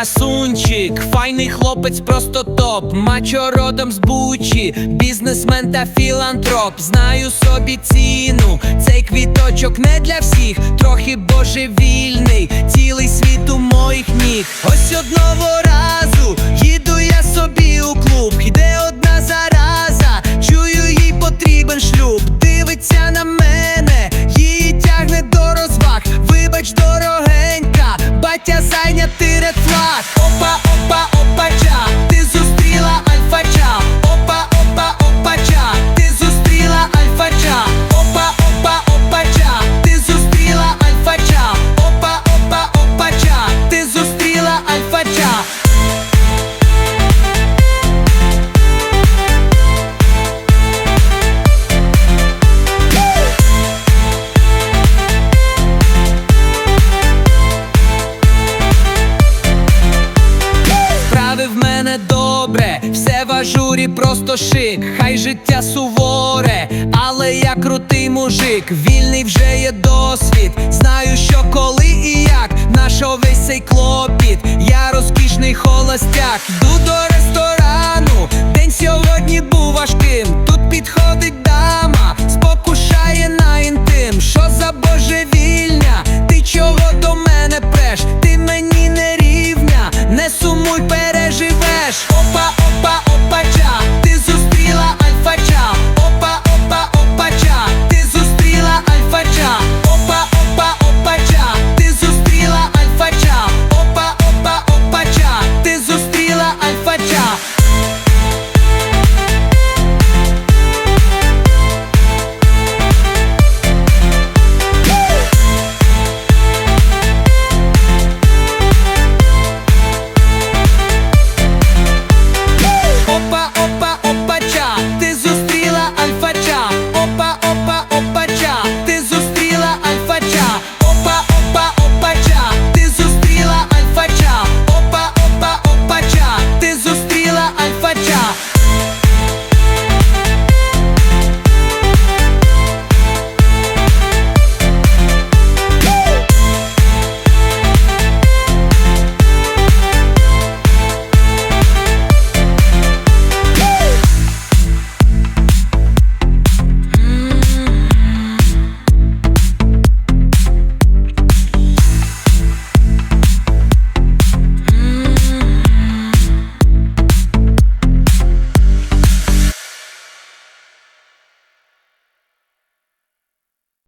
красунчик, файний хлопець, просто топ. Мачо родом з бучі, бізнесмен та філантроп. Знаю собі ціну. Цей квіточок не для всіх, трохи божевільний, цілий світ у моїх ніг. Ось одного разу їду я собі у клуб. іде одна справи в мене добре, все в ажурі просто шик, хай життя суворе, але я крутий мужик, вільний вже є досвід. Знаю, що коли і як, наш увесь цей клопіт, я розкішний холостяк, йду до ресторану, день сьогодні був важким. Тут підходить дама, спокушає на інтим. Що за божевільня? Ти чого до мене преш? Ти мені не рівня, не сумуй перед